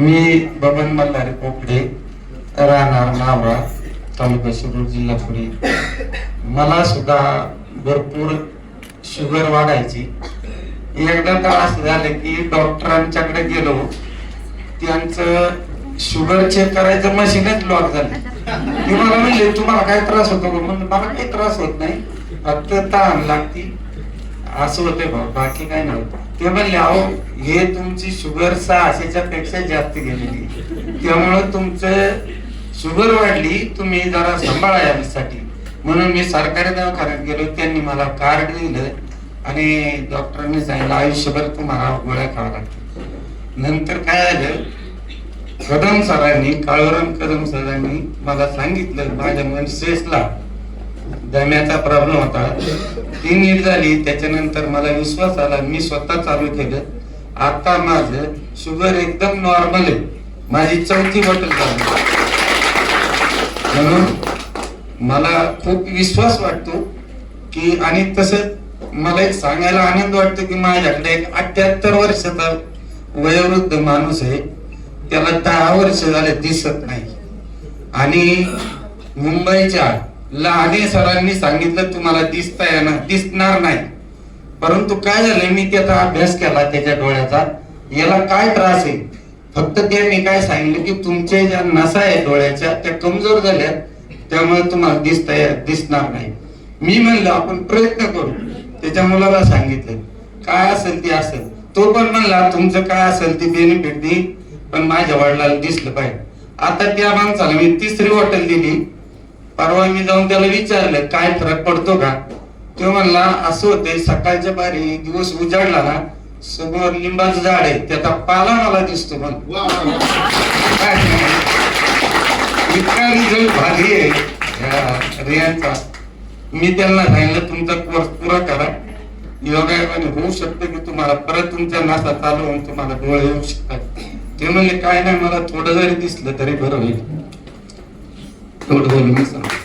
मी बबन मल्हारी पोपडे राहणार नावळा तालुका शिरूर जिल्हा पुणे मला सुद्धा भरपूर शुगर वाढायची. एकदा तर असं झालं की डॉक्टरांच्याकडे गेलो. त्यांचं शुगर चेक करायचं मशीनच लॉक झालं. ते मला म्हणले तुम्हाला काय त्रास होतो? का मला काही त्रास होत नाही. फक्त ताण लागती. असं होते बाकी काही नाही. ते म्हणले अहो हे तुमची शुगर सहाशेच्या पेक्षा जास्त गेलेली त्यामुळं तुमचं शुगर वाढली तुम्ही जरा सांभाळा यासाठी. म्हणून मी सरकारी दवाखान्यात गेलो त्यांनी मला कार्ड दिलं आणि डॉक्टरांनी सांगितलं आयुष्यभर तुम्हाला गोळ्या खावा लागतील. नंतर काय आलं कदम सरांनी काळोराम कदम सरांनी मला सांगितलं माझ्या मनसेसला दम्याचा प्रॉब्लेम होता. ती नीट झाली त्याच्यानंतर मला विश्वास आला मी स्वतः चालू केलं. आता माझ शुगर एकदम नॉर्मल आहे. माझी चौथी बॉटल चालू म्हणून मला खूप विश्वास वाटतो की आणि तसंच मला एक सांगायला आनंद वाटतो की माझ्याकडे एक अठ्याहत्तर वर्षाचा वयोवृद्ध माणूस आहे. त्याला दहा वर्ष झाले दिसत नाही. आणि मुंबईच्या लहाने सरांनी सांगितलं तुम्हाला दिसता येणार दिसणार नाही. परंतु काय झालं मी त्याचा अभ्यास केला त्याच्या डोळ्याचा. याला काय त्रास आहे? फक्त त्यांनी काय सांगितलं की तुमच्या ज्या नसा आहे डोळ्याच्या त्या कमजोर झाल्या त्यामुळे तुम्हाला दिसता दिसणार नाही. मी म्हणलं आपण प्रयत्न करू. त्याच्या मुलाला सांगितलं काय असेल ते असेल. तो पण म्हणला तुमचं काय असेल ते बेनिफिट दे पण माझ्या वडिलाला दिसलं पाहिजे. आता त्या माणसाला मी तिसरी हॉटेल दिली. परवा मी जाऊन त्याला विचारलं काय फरक पडतो का? तो म्हणला असं होते सकाळच्या पारी दिवस उजाडला ना समोर लिंबाचं झाड आहे त्याचा पाला मला दिसतो. इतका रिझल्ट भारी आहे. रियांचा. मी त्यांना सांगितलं तुमचा कोर्स पुरा करा. योगायोगाने होऊ शकतं की तुम्हाला परत तुमच्या नासा चालू होऊन तुम्हाला डोळे येऊ शकतात. ते म्हणले काय नाही मला थोडं जरी दिसलं तरी बरं होईल. एवढं बोलून मी सांगतो